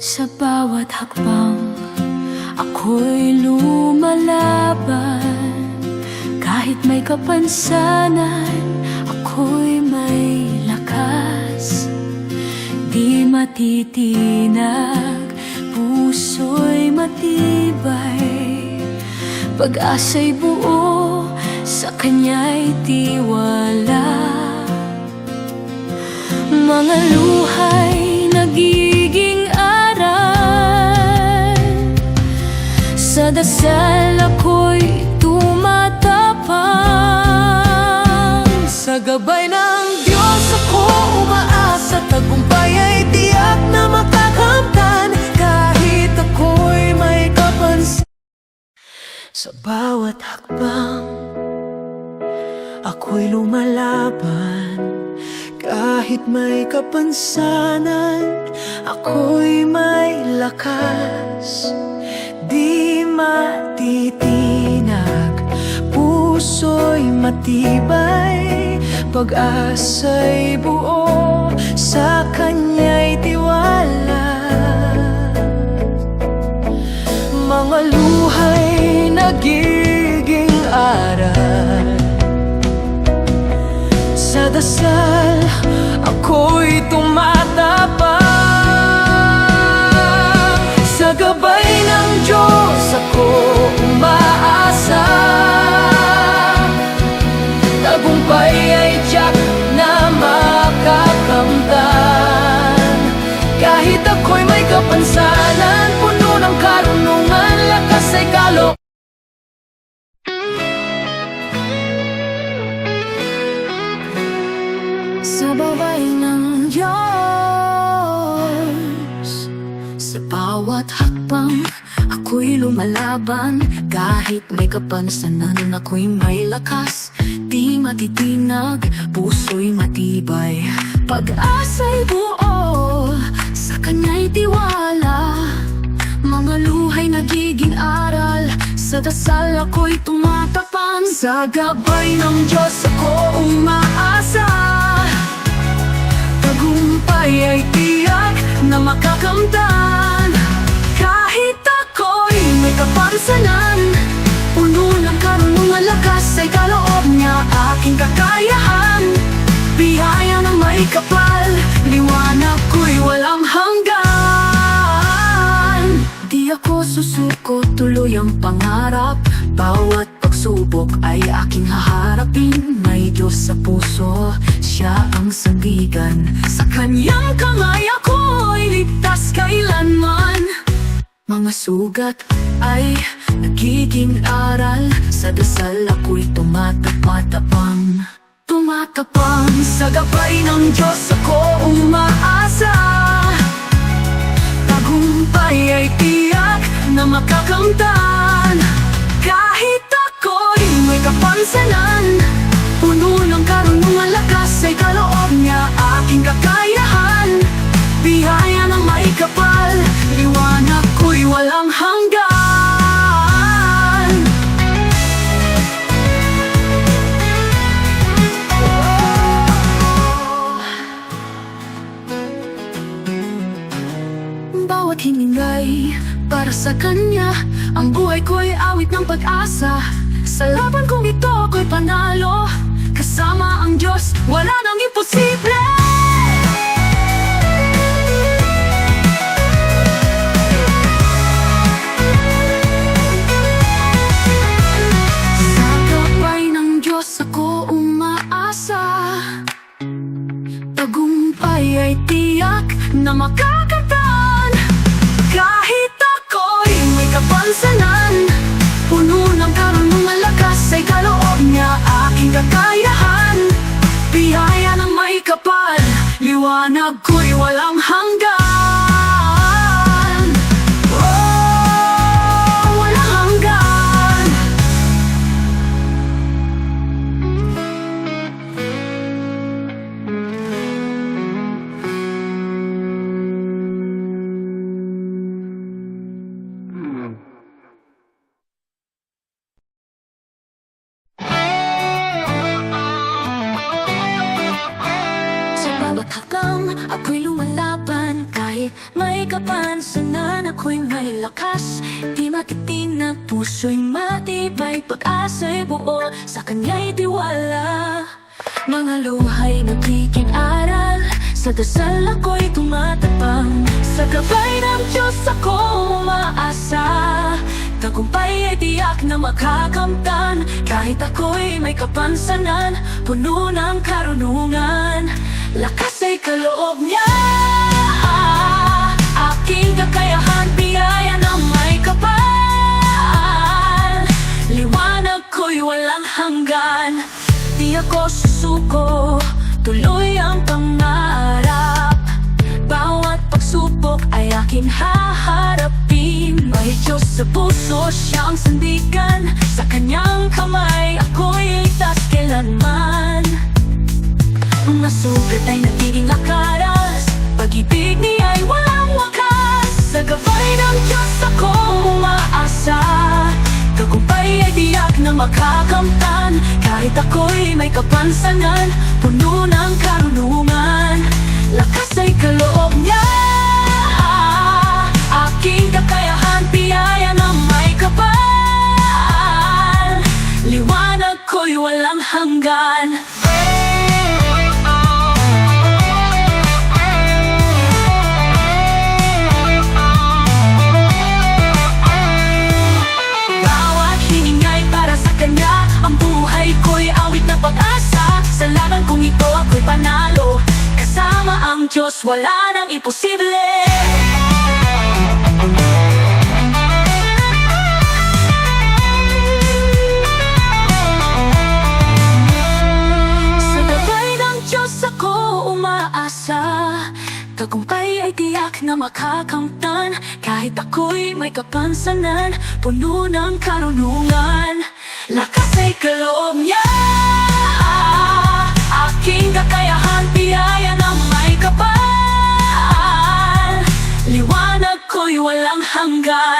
Sa bawat hakbang Ako'y lumalaban. Kahit may kapansanan Ako'y may lakas. Di matitinag Puso'y matibay. Pag-asa'y buo Sa kanya'y tiwala. Mga luhay nagiging Sa dasal ako'y tumatapang. Sa gabay ng Diyos ako umaasa Tagumpay ay tiyak na makakamtan. Kahit ako'y may kapansin Sa bawat hakbang Ako'y lumalaban. Kahit may kapansanan, ako'y may lakas. Di matitinag, puso'y matibay. Pag-asa'y buo, sa kanya'y tiwala. Mga luhay nagiging aral. Sa dasal, ako'y tumatapang kapansanan Puno ng karunungan, lakas ay kalo Sa babay ng Diyos Sa bawat hakbang Ako'y lumalaban. Kahit may kapansanan Ako'y may lakas. Di matitinag Puso'y matibay. Pag-asa'y buo kanya'y tiwala. Mga luhay nagiging aral. Sa dasal ako'y tumatapang Sa gabay ng Diyos ako umaasa. Tagumpay ay tiyak na makakamtan. Kahit ako'y may kapansanan Puno ng karunungan lakas ay kaloob niya aking kakayahan. Biyaya ng may kapal Ako susuko, tuloy ang pangarap. Bawat pagsubok ay aking haharapin. May Diyos sa puso, siya ang sandigan. Sa kanyang kamay ako'y ligtas kailanman. Mga sugat ay nagiging aral. Sa dasal ako'y tumatapatapang Tumatapang sa gabay ng Diyos ako umaasa. Tagumpay ay tiyak na makakamtan. Kahit ako'y may kapansanan Puno ng karunungan lakas ay kaloob niya aking kakayahan. Biyaya ng may kapal Liwanag ko'y walang hanggan para sa kanya. Ang buhay ko'y awit ng pag-asa. Sa laban kong ito ako'y panalo. Kasama ang Diyos, wala nang imposible. Sa gabay ng Diyos ako umaasa. Tagumpay ay tiyak na makakamtan Liwanag may lakas. Di matitin na puso'y matibay. Pag-asa'y buo Sa kanya'y tiwala. Mga luhay nagiging aral Sa dasal ako'y tumatapang. Sa gabay ng Diyos ako umaasa. Tagumpay ay tiyak na makakamtan. Kahit ako'y may kapansanan Puno ng karunungan. Lakas ay kaloob niya ako susuko, tuloy ang pangarap. Bawat pagsubok ay aking haharapin. May Diyos sa puso, siyang sandigan. Sa kanyang kamay, ako'y ligtas kailanman. Mga sugat ay nagiging lakaras. Pag-ibig niya'y walang wakas. Sa gabay ng Diyos ako umaasa. Tagumpay ay tiyak na makakamtan Kahit ako'y may kapansanan Puno ng karunungan Lakas ay kaloob niya. Aking kakayahan, biyaya na may kapal. Liwanag ko'y walang hanggan Diyos, wala nang imposible. Sa gabay ng Diyos ako umaasa. Tagumpay ay tiyak na makakamtan. Kahit ako'y may kapansanan Puno ng karunungan. Lakas ay kaloob niya. Aking kakayahan, kapal